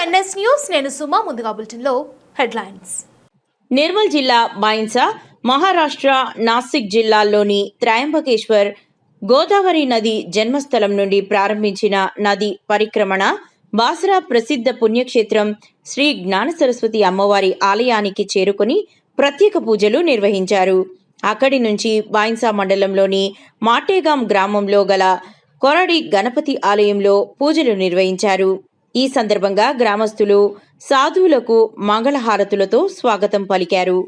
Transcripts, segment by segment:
NS news నేను సుమా ముందుగా బులెటిన్లో హెడ్లైన్స్. నిర్మల్ జిల్లా బాయిన్స మహారాష్ట్ర నాసిక్ జిల్లాల్లోని త్రయంబకేశ్వర్ గోదావరి నది జన్మస్థలం నుండి ప్రారంభించిన నది పరిక్రమణ బాసరా ప్రసిద్ధ పుణ్యక్షేత్రం శ్రీ జ్ఞాన సరస్వతి అమ్మవారి ఆలయానికి చేరుకుని ప్రత్యేక పూజలు నిర్వహించారు. అక్కడి నుంచి బాయిన్సా మండలంలోని మాటేగాం గ్రామంలో గల కొరడి గణపతి ఆలయంలో పూజలు నిర్వహించారు. ఈ సందర్భంగా గ్రామస్తులు సాధువులకు మంగళహారతులతో స్వాగతం పలికారు.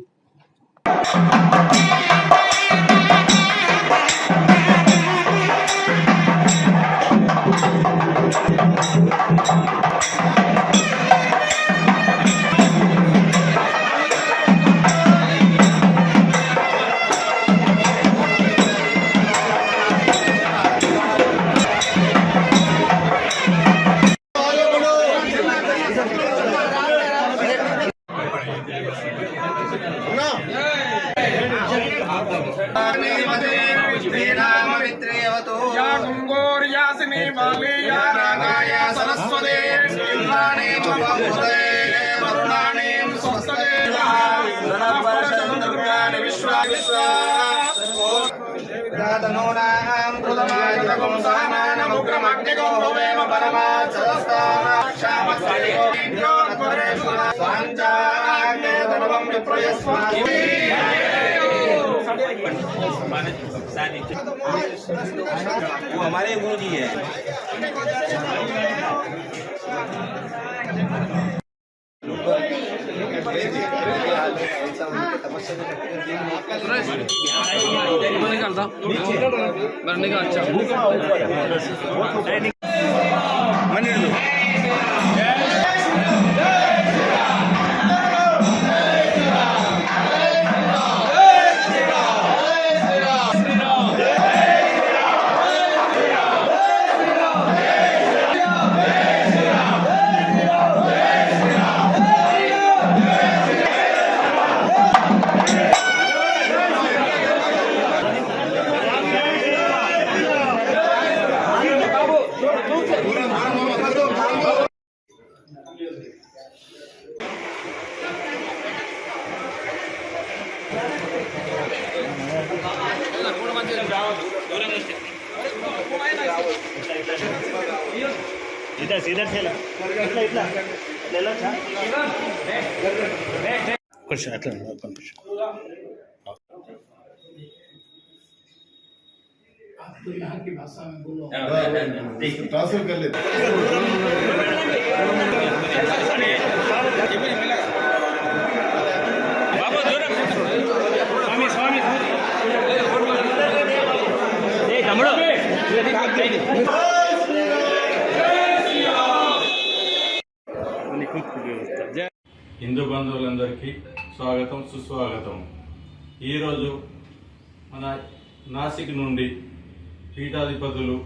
विश्वा तनूनां कृतमायुतकं सामानमुग्रमग्निकं भवेम परमात्सरस्ताक्षामस्तियोर्परेषु साञ्चाग्ने तनवं विप्रयस्वामि वो हमारे गुरु जी है। निकालता भरने का अच्छा। इधर से इधर ठेला इतना इतना ले लो कुछ अटल कुछ तो यहाँ की भाषा में बोलो ट्रांसफर कर लेते తమ్ముడు హిందూ బంధువులందరికీ స్వాగతం సుస్వాగతం. ఈరోజు మన నాసిక్ నుండి పీఠాధిపతులు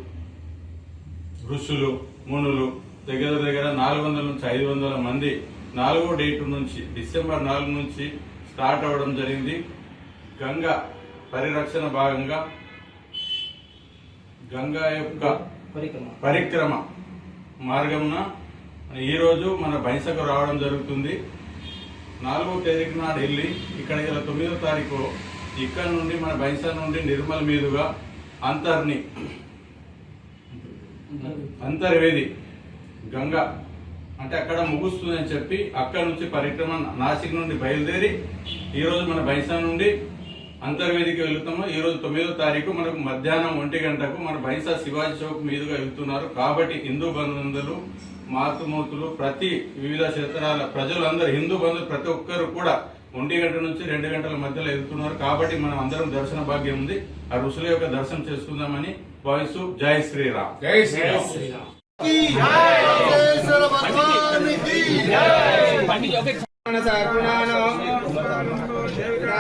ఋషులు మునులు దగ్గర దగ్గర నాలుగు వందల నుంచి ఐదు వందల మంది నాలుగో డేట్ నుంచి డిసెంబర్ నాలుగు నుంచి స్టార్ట్ అవ్వడం జరిగింది. గంగా పరిరక్షణ భాగంగా గంగా యొక్క పరిక్రమ. మార్గంన ఈరోజు మన బైసకు రావడం జరుగుతుంది. నాలుగో తేదీకి నాడు వెళ్ళి ఇక్కడ ఇలా తొమ్మిదో తారీఖు ఇక్కడ నుండి మన బైసా నుండి నిర్మల్ మీదుగా అంతర్ని అంతర్వేది గంగా అంటే అక్కడ ముగుస్తుందని చెప్పి అక్కడ నుంచి పరిక్రమ నాసిక్ నుండి బయలుదేరి ఈరోజు మన బైసా నుండి అంతర్వేదికి ఈ రోజు తొమ్మిదో తారీఖు మనకు మధ్యాహ్నం ఒంటి గంటకు మన బైసా శివాజీ చౌక్ మీదుగా వెళ్తున్నారు. కాబట్టి హిందూ బంధువులు మాతృమూర్తులు ప్రతి వివిధ క్షేత్రాల ప్రజలందరూ హిందూ బంధువులు ప్రతి ఒక్కరు కూడా ఒంటి గంట నుంచి రెండు గంటల మధ్యలో వెళ్తున్నారు. కాబట్టి మనం అందరం దర్శన భాగ్యం ఉంది. ఆ ఋషుల యొక్క దర్శనం చేసుకుందామని వాయిస్ జై శ్రీరామ్. జై శ్రీరామ్.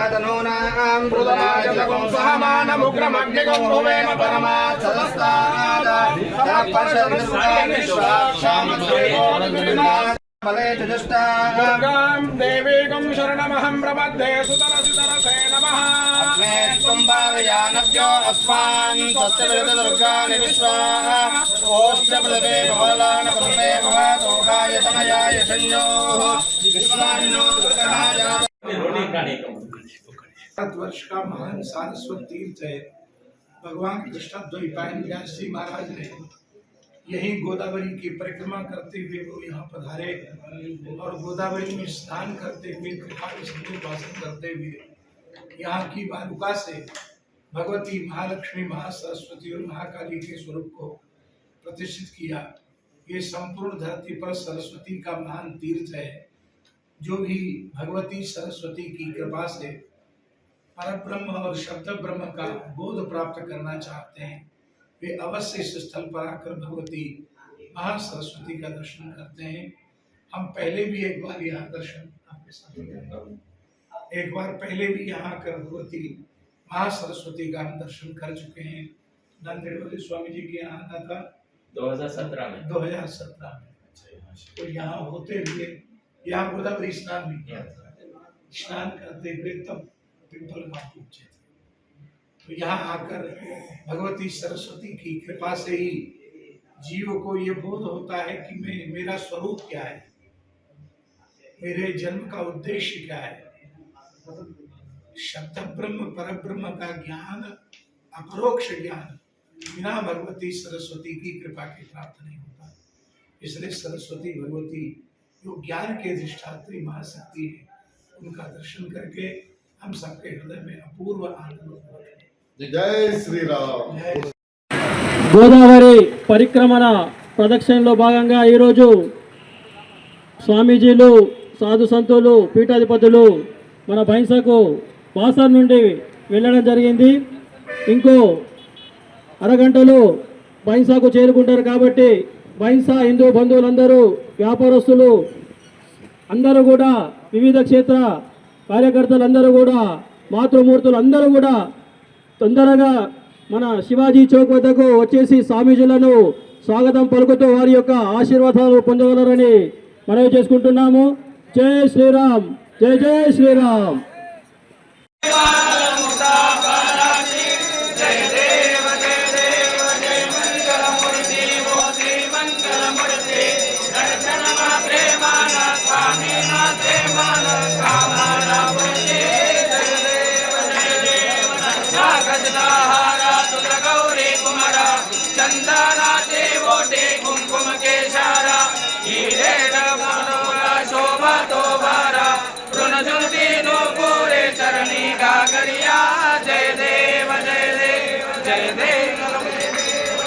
तनूनां कृतमायुतकं सहमानमुग्रमग्निकं भवेम परमात्सरस्ताक्षामस्तियोर्परेषु बले च दुष्टाः दुर्गां देवीकं शरणमहं प्रपद्ये सुतरसितरसे नमः అగ్నే కుంభావయానభ్యో అస్మాన్ స్వస్తి దుర్గాని విశ్వా ఓష్టపదవే భవలాన పదమే భవతోకాయ తనయాయ సంయో విశ్వాన్నో దుర్గహాయ भारत वर्ष का महान सारस्वत तीर्थ है। भगवान कृष्ण द्वैपायन व्यास जी महाराज ने। यही गोदावरी की परिक्रमा करते हुए वो यहाँ पधारे और गोदावरी में स्नान करते हुए, कृपा करते हुए यहाँ की बालुका से भगवती महालक्ष्मी महासरस्वती और महाकाली के स्वरूप को प्रतिष्ठित किया। ये संपूर्ण धरती पर सरस्वती का महान तीर्थ है, जो भी भगवती सरस्वती की कृपा से पर ब्रह्म और शब्द ब्रह्म का बोध प्राप्त करना चाहते हैं। वे अवश्य इस स्थल पर आकर भगवती महासरस्वती का दर्शन करते हैं। हम पहले भी एक बार यहाँ दर्शन आपके साथ एक बार पहले भी यहाँ आकर भगवती महासरस्वती का हम दर्शन कर चुके हैं। नंदेड़ स्वामी जी के यहाँ आना था 2017 में। 2017 में। तो यहाँ होते हुए यहाँ गोदावरी स्नान भी किया था स्नान करते हुए तब पिंपल गाँव पहुँचे थे तो यहाँ आकर भगवती सरस्वती की कृपा से ही जीव को ये बोध होता है कि मैं, मेरा स्वरूप क्या है? मेरे जन्म का उद्देश्य क्या है? शब्द ब्रह्म पर ब्रह्म का ज्ञान, अपरोक्ष ज्ञान बिना भगवती सरस्वती की कृपा के प्राप्त नहीं होता। इसलिए सरस्वती, भगवती जो ज्ञान के अधिष्ठात्री महाशक्ति है, उनका दर्शन करके గోదావరి పరిక్రమణ ప్రదక్షిణలో భాగంగా ఈరోజు స్వామీజీలు సాధు సంతులు పీఠాధిపతులు మన భైంసకు వాసర్ నుండి వెళ్ళడం జరిగింది. ఇంకో అరగంటలో బైన్సాకు చేరుకుంటారు కాబట్టి బైన్సా హిందూ బంధువులందరూ వ్యాపారస్తులు అందరూ కూడా వివిధ క్షేత్ర కార్యకర్తలందరూ కూడా మాతృమూర్తులు అందరూ కూడా తొందరగా మన శివాజీ చౌక్ వద్దకు వచ్చేసి స్వామీజీలను స్వాగతం పలుకుతూ వారి యొక్క ఆశీర్వాదాలు పొందగలరని మనవి చేసుకుంటున్నాము. జై శ్రీరామ్ జై జై శ్రీరామ్. सागरिया, जय देव जय देव जय देव।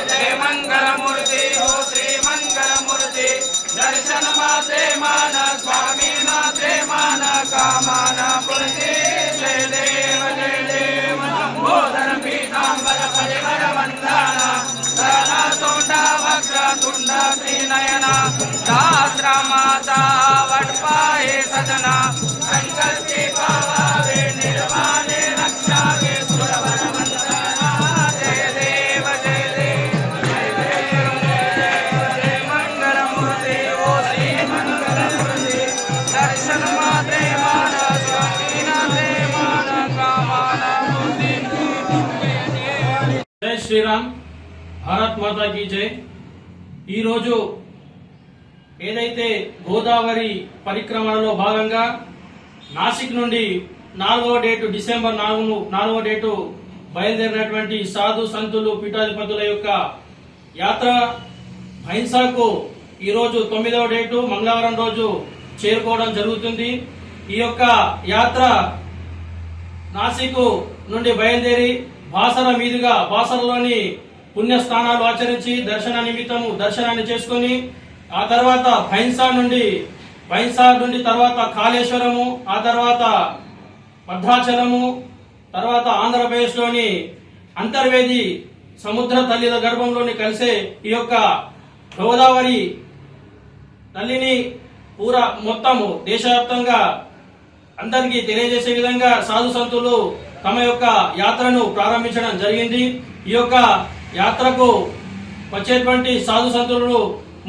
जय मंगल मूर्ति हो श्री मंगल मूर्ति दर्शन माते मान, स्वामी माते मान, कामान पूर्ति जय देव जय देव। बोधन पीतांबर परिवर वंदना। सरा तोंडा, वक्र तुंडा, त्रिनयना। दात्रा माता, वट पाए सजना। संकल्पिका శ్రీరామ్ భారత్ మాతా కీ జై. ఈరోజు ఏదైతే గోదావరి పరిక్రమణలో భాగంగా నాసిక్ నుండి నాలుగవ డేటు డిసెంబర్ నాలుగు నాలుగవ డేటు బయలుదేరినటువంటి సాధు సంతులు పీఠాధిపతుల యొక్క యాత్ర భైన్సాకు ఈరోజు తొమ్మిదవ డేటు మంగళవారం రోజు చేరుకోవడం జరుగుతుంది. ఈ యొక్క యాత్ర నాసిక్ నుండి బయలుదేరి బాసర మీదుగా బాసరలోని పుణ్యస్థానాలు ఆచరించి దర్శన నిమిత్తము దర్శనాన్ని చేసుకొని ఆ తర్వాత భైన్సా నుండి భైన్సా నుండి తర్వాత కాళేశ్వరము ఆ తర్వాత భద్రాచలము తర్వాత ఆంధ్రప్రదేశ్లోని అంతర్వేది సముద్ర తల్లిల గర్భంలోని కలిసే ఈ యొక్క గోదావరి తల్లిని పూర మొత్తము దేశవ్యాప్తంగా అందరికీ తెలియజేసే విధంగా సాధు సంతులు తమ యొక్క యాత్రను ప్రారంభించడం జరిగింది. ఈ యొక్క యాత్రకు వచ్చేటువంటి సాధు సంతులు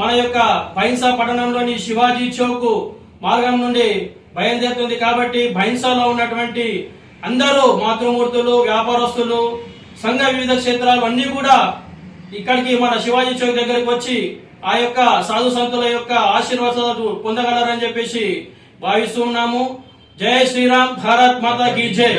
మన యొక్క బైన్సా పట్టణంలోని శివాజీ చౌక్ మార్గం నుండి బయలుదేరుతుంది. కాబట్టి బైన్సాలో ఉన్నటువంటి అందరూ మాతృమూర్తులు వ్యాపారస్తులు సంఘ వివిధ క్షేత్రాలు అన్నీ కూడా ఇక్కడికి మన శివాజీ చౌక్ దగ్గరికి వచ్చి ఆ యొక్క సాధు సంతుల యొక్క ఆశీర్వాదాలు పొందగలరని చెప్పేసి భావిస్తూ ఉన్నాము. జై శ్రీరామ్ భారత్ మాతా కీ జై.